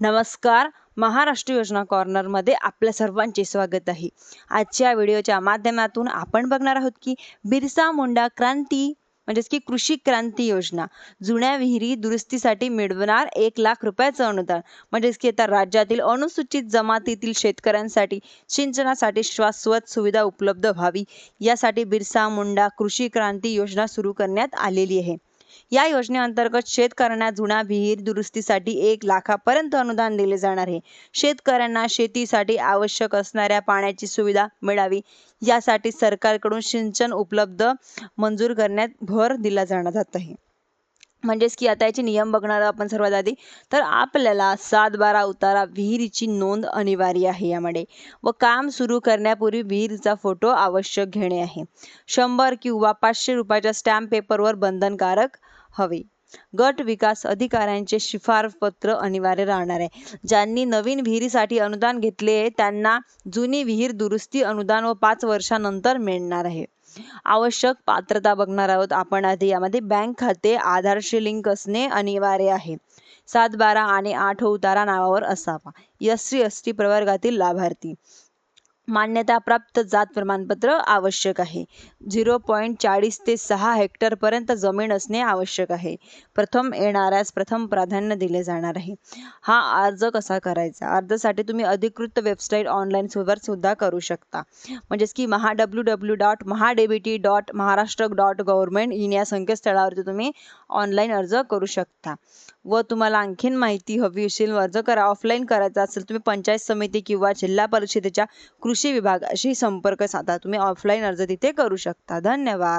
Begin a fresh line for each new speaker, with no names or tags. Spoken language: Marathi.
नमस्कार. महाराष्ट्र योजना कॉर्नरमध्ये आपल्या सर्वांचे स्वागत आहे. आजच्या व्हिडिओच्या माध्यमातून आपण बघणार आहोत की बिरसा मुंडा क्रांती म्हणजेच की कृषी क्रांती योजना जुन्या विहिरी दुरुस्तीसाठी मिळवणार एक लाख रुपयाचं अनुदान. म्हणजेच की आता राज्यातील अनुसूचित जमातीतील शेतकऱ्यांसाठी सिंचनासाठी शाश्वत सुविधा उपलब्ध व्हावी. यासाठी बिरसा मुंडा कृषी क्रांती योजना सुरू करण्यात आलेली आहे. या योजनेअंतर्गत शेतकऱ्यांना जुन्या विहीर दुरुस्तीसाठी एक लाखापर्यंत अनुदान दिले जाणार आहे. शेतकऱ्यांना शेतीसाठी आवश्यक असणाऱ्या पाण्याची सुविधा मिळावी. यासाठी सरकारकडून सिंचन उपलब्ध मंजूर करण्यात भर दिला जाणार जात आहे. म्हणजेच की आता याचे नियम बघणार आपण सर्वात आधी. तर आपल्याला सात बारा उतारा विहिरीची नोंद अनिवार्य आहे यामध्ये व काम सुरू करण्यापूर्वी विहिरीचा फोटो आवश्यक घेणे आहे. शंभर किंवा पाचशे रुपयाच्या स्टॅम्प पेपरवर बंधनकारक हवे. गट विकास अधिकाऱ्यांचे शिफारपत्र अनिवार्य राहणार आहे. ज्यांनी नवीन विहिरीसाठी अनुदान घेतले आहे त्यांना जुनी विहीर दुरुस्ती अनुदान व पाच वर्षानंतर मिळणार आहे. आवश्यक पात्रता बघणार आहोत आपण आधी. यामध्ये बँक खाते आधारशी लिंक असणे अनिवार्य आहे. सात बारा आणि आठ उतारा नावावर असावा. एस सी एस टी प्रवर्गातील लाभार्थी. मान्यताप्राप्त जात प्रमाणपत्र आवश्यक आहे. झिरो पॉईंट चाळीस ते सहा हेक्टरपर्यंत जमीन असणे आवश्यक आहे. प्रथम येणाऱ्यास प्रथम प्राधान्य दिले जाणार आहे. हा अर्ज कसा करायचा? अर्जासाठी तुम्ही अधिकृत वेबसाईट ऑनलाईन वर सुद्धा करू शकता. म्हणजेच की महा W W dot MahaDBT dot Maharashtra dot government in या संकेतस्थळावरती तुम्ही ऑनलाईन अर्ज करू शकता. व तुम्हाला आणखीन माहिती हवी असेल अर्ज करा. ऑफलाईन करायचा असेल तुम्ही पंचायत समिती किंवा जिल्हा परिषदेच्या कृषी विभागाशी संपर्क साधा. तुम्ही ऑफलाईन अर्ज तिथे करू शकता. धन्यवाद.